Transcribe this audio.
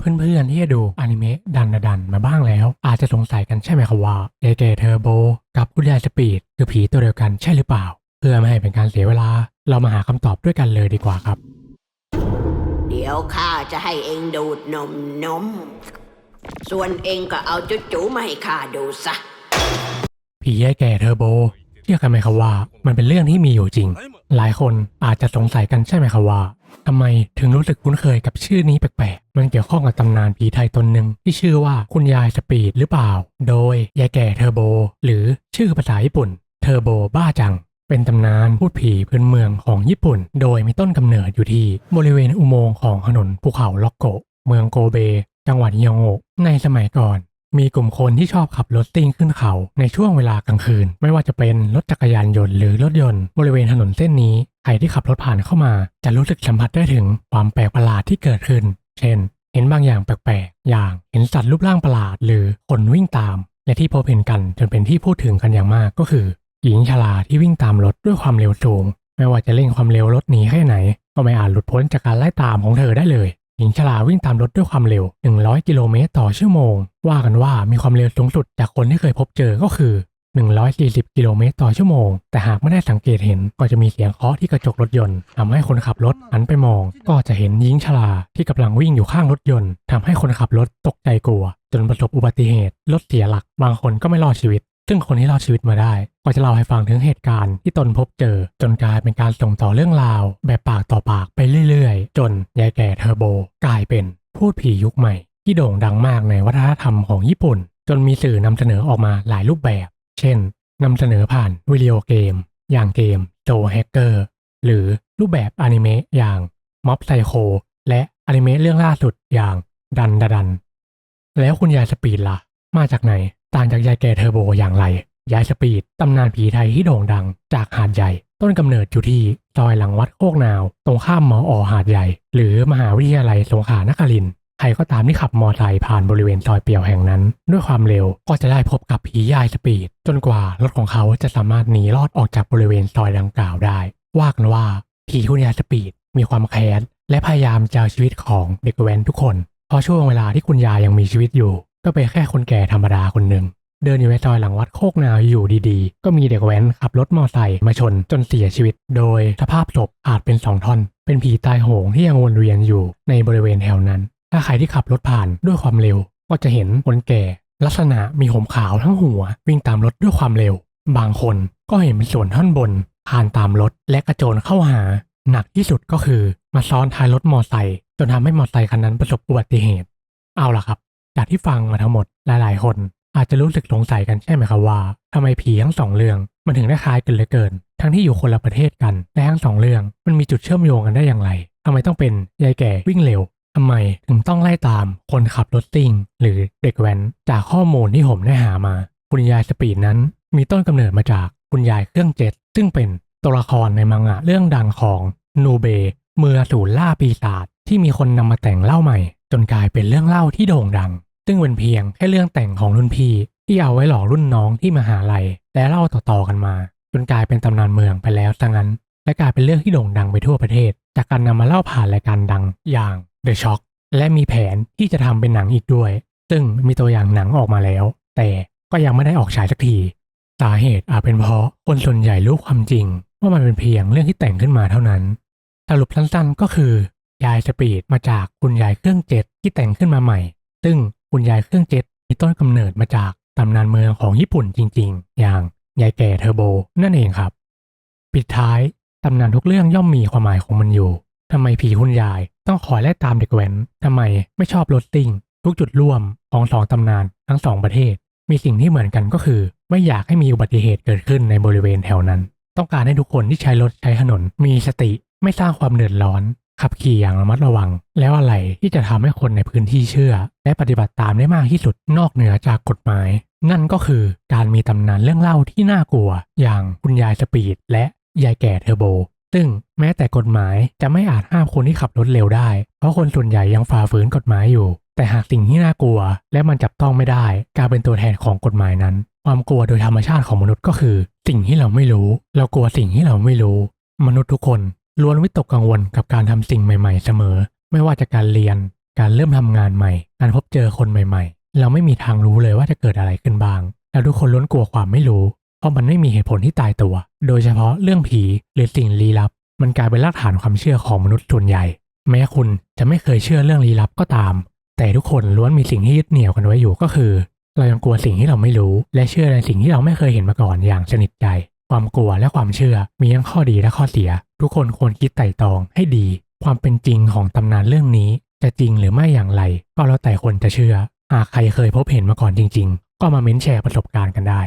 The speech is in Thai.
เพื่อนๆที่จะดูอนิเมะดันนะดันมาบ้างแล้ว อาจจะสงสัยกันใช่ไหมครับว่ายายแก่เทอร์โบกับคุณยายสปีดคือผีตัวเดียวกันใช่หรือเปล่า เพื่อไม่ให้เป็นการเสียเวลา เรามาหาคำตอบด้วยกันเลยดีกว่าครับ เดี๋ยวข้าจะให้เองดูดนมนม ส่วนเองก็เอาจุจูมาให้ข้าดูซะผียายแก่เทอร์โบเชื่อกันไหมครับว่า มันเป็นเรื่องที่มีอยู่จริง หลายคนอาจจะสงสัยกันใช่ไหมครับว่า ทำไมถึงรู้สึกคุ้นเคยกับชื่อนี้แปลกๆ มันเกี่ยวข้องกับตำนานผีไทยตนหนึ่งที่ชื่อว่าคุณยายสปีดหรือเปล่า โดยยายแก่เทอร์โบ หรือชื่อภาษาญี่ปุ่นเทอร์โบบ้าจัง เป็นตำนานพูดผีพื้นเมืองของญี่ปุ่น โดยมีต้นกำเนิดอยู่ที่บริเวณอุโมงค์ของถนนภูเขาล็อกโก เมืองโกเบ จังหวัดฮิโยโงะในสมัยก่อน มีกลุ่มคนที่ชอบขับรถซิ่งขึ้นเขาในช่วงเวลากลางคืน ไม่ว่าจะเป็นรถจักรยานยนต์หรือรถยนต์บริเวณถนนเส้นนี้ ใครที่ขับรถผ่านเข้ามา จะรู้สึกสัมผัสได้ถึงความแปลกประหลาดที่เกิดขึ้น เช่น เห็นบางอย่างแปลกๆ อย่างเห็นสัตว์รูปร่างประหลาด หรือคนวิ่งตาม และที่พบเห็นกันจนเป็นที่พูดถึงกันอย่างมากก็คือ หญิงชราที่วิ่งตามรถด้วยความเร็วสูง ไม่ว่าจะเร่งความเร็วรถหนีแค่ไหน ก็ไม่อาจหลุดพ้นจากการไล่ตามของเธอได้เลย หญิงชราวิ่งตามรถด้วยความเร็ว 100 กิโลเมตรต่อชั่วโมง ว่ากันว่ามีความเร็วสูงสุดจากคนที่เคยพบเจอก็คือ 140 กิโลเมตรต่อชั่วโมง แต่หากไม่ได้สังเกตเห็นก็จะมีเสียงเคาะที่กระจกรถยนต์ทำให้คนขับรถหันไปมอง ก็จะเห็นหญิงชราที่กำลังวิ่งอยู่ข้างรถยนต์ทำให้คนขับรถตกใจกลัว จนประสบอุบัติเหตุรถเสียหลักบางคนก็ไม่รอดชีวิต ซึ่งคนที่เรอดชีวิตมาได้ ก็จะเล่าให้ฟังถึงเหตุการณ์ที่ตนพบเจอ จนกลายเป็นการส่งต่อเรื่องราว แบบปากต่อปากไปเรื่อยๆ จนยายแก่เทอร์โบ กลายเป็นพูดผียุคใหม่ ที่โด่งดังมากในวัฒนธรรมของญี่ปุ่น จนมีสื่อนำเสนอออกมาหลายรูปแบบ เช่นนำเสนอผ่านวิดีโอเกม อย่างเกมโจแฮกเกอร์หรือรูปแบบอนิเมะอย่างม็อบไซโคและอนิเมะเรื่องล่าสุดอย่างดันดาดัน แล้วคุณยายสปีดล่ะ มาจากไหน ต่างจากยายแก่เทอร์โบอย่างไร ยายสปีดตำนานผีไทยที่โด่งดัง จากหาดใหญ่ ต้นกำเนิดอยู่ที่ซอยหลังวัดโคกนาว ตรงข้ามมออหาดใหญ่ หรือมหาวิทยาลัยสงขลานครินใครก็ตามที่ขับมอเตอร์ไซค์ผ่านบริเวณซอยเปี่ยวแห่งนั้น ด้วยความเร็วก็จะได้พบกับผียายสปีด จนกว่ารถของเขาจะสามารถหนีรอดออกจากบริเวณซอยดังกล่าวได้ ว่ากันว่าผีคุณยายสปีดมีความแค้นและพยายามจะเอาชีวิตของเด็กแว้นทุกคน เพราะช่วงเวลาที่คุณยายยังมีชีวิตอยู่ ก็เป็นแค่คนแก่ธรรมดาคนหนึ่งเดินอยู่ในซอยหลังวัดโคกนาอยู่ดีๆ ก็มีเด็กแว้นขับรถมอเตอร์ไซค์มาชนจนเสียชีวิต โดยสภาพศพอาจเป็นสองท่อน เป็นผีตายโหงที่ยังวนเวียนอยู่ในบริเวณแถวนั้น ถ้าใครที่ขับรถผ่านด้วยความเร็ว ก็จะเห็นคนแก่ ลักษณะมีผมขาวทั้งหัว วิ่งตามรถด้วยความเร็ว บางคนก็เห็นเป็นส่วนท่อนบนผ่านตามรถและกระโจนเข้าหา หนักที่สุดก็คือมาซ้อนท้ายรถมอไซค์จนทำให้มอไซค์คันนั้นประสบอุบัติเหตุ เอาล่ะครับ จากที่ฟังมาทั้งหมดหลาย ๆ คน อาจจะรู้สึกสงสัยกันใช่ไหมครับว่าทำไมผีทั้งสองเรื่องมันถึงได้คล้ายกันเหลือเกิน ทั้งที่อยู่คนละประเทศกันและทั้งสองเรื่อง มันมีจุดเชื่อมโยงกันได้อย่างไรทำไมต้องเป็นยายแก่วิ่งเร็วทำไมถึงต้องไล่ตามคนขับรถซิ่ง หรือเด็กแว้นจากข้อมูลที่ผมได้หามา คุณยายสปีดนั้น มีต้นกำเนิดมาจากคุณยายเครื่องเจ็ตซึ่งเป็นตัวละครในมังงะเรื่องดังของนูเบเมือสูนล่าปีศาจที่มีคนนำมาแต่งเล่าใหม่ จนกลายเป็นเรื่องเล่าที่โด่งดัง ซึ่งเป็นเพียงแค่เรื่องแต่งของรุ่นพี่ที่เอาไว้หลอกรุ่นน้องที่มหาลัย และเล่าต่อๆกันมา จนกลายเป็นตำนานเมืองไปแล้วซะงั้น และกลายเป็นเรื่องที่โด่งดังไปทั่วประเทศ จากการนำมาเล่าผ่านรายการดังอย่าง The Shock และมีแผนที่จะทำเป็นหนังอีกด้วย ซึ่งมีตัวอย่างหนังออกมาแล้ว แต่ก็ยังไม่ได้ออกฉายสักทีสาเหตุอาจเป็นเพราะคนส่วนใหญ่รู้ความจริง ว่ามันเป็นเพียงเรื่องที่แต่งขึ้นมาเท่านั้น สรุปสั้นๆก็คือ ยายสปีดมาจากคุณยายเครื่องเจ็ตที่แต่งขึ้นมาใหม่ ซึ่งคุณยายเครื่องเจ็ตมีต้นกำเนิดมาจากตำนานเมืองของญี่ปุ่นจริง ๆ อย่างยายแก่เทอร์โบนั่นเองครับ ปิดท้าย ตำนานทุกเรื่องย่อมมีความหมายของมันอยู่ทำไมผีคุณยายต้องคอยไล่ตามเด็กแว้นทำไมไม่ชอบรถติ่ง ทุกจุดร่วมของสองตำนานทั้งสองประเทศ มีสิ่งที่เหมือนกันก็คือ ไม่อยากให้มีอุบัติเหตุเกิดขึ้นในบริเวณแถวนั้น ต้องการให้ทุกคนที่ใช้รถใช้ถนน มีสติไม่สร้างความเดือดร้อน ขับขี่อย่างระมัดระวัง แล้วอะไรที่จะทำให้คนในพื้นที่เชื่อ และปฏิบัติตามได้มากที่สุดนอกเหนือจากกฎหมาย นั่นก็คือการมีตำนานเรื่องเล่าที่น่ากลัว อย่างคุณยายสปีดและยายแก่เทอร์โบ ซึ่งแม้แต่กฎหมายจะไม่อาจห้ามคนที่ขับรถเร็วได้ เพราะคนส่วนใหญ่ยังฝ่าฝืนกฎหมายอยู่ แต่หากสิ่งที่น่ากลัว และมันจับต้องไม่ได้กลายเป็นตัวแทนของกฎหมายนั้น ความกลัวโดยธรรมชาติของมนุษย์ก็คือ สิ่งที่เราไม่รู้ เรากลัวสิ่งที่เราไม่รู้ มนุษย์ทุกคน ล้วนวิตกกังวลกับการทำสิ่งใหม่ๆ เสมอ ไม่ว่าจะการเรียน การเริ่มทำงานใหม่ การพบเจอคนใหม่ๆ เราไม่มีทางรู้เลยว่าจะเกิดอะไรขึ้นบ้าง แล้วทุกคนล้วนกลัวความไม่รู้ เพราะมันไม่มีเหตุผลที่ตายตัว โดยเฉพาะเรื่องผีหรือสิ่งลี้ลับ มันกลายเป็นรากฐานความเชื่อของมนุษย์ส่วนใหญ่ แม้คุณจะไม่เคยเชื่อเรื่องลี้ลับก็ตาม แต่ทุกคนล้วนมีสิ่งที่ยึดเหนี่ยวกันไว้อยู่ก็คือ เรายังกลัวสิ่งที่เราไม่รู้ และเชื่อในสิ่งที่เราไม่เคยเห็นมาก่อนอย่างสนิทใจ ความกลัวและความเชื่อมีทั้งข้อดีและข้อเสีย ทุกคนควรคิดไตร่ตรองให้ดี ความเป็นจริงของตำนานเรื่องนี้ จะจริงหรือไม่อย่างไร ก็แล้วแต่คนจะเชื่อ หากใครเคยพบเห็นมาก่อนจริง ๆ ก็มาเม้นแชร์ประสบการณ์กันได้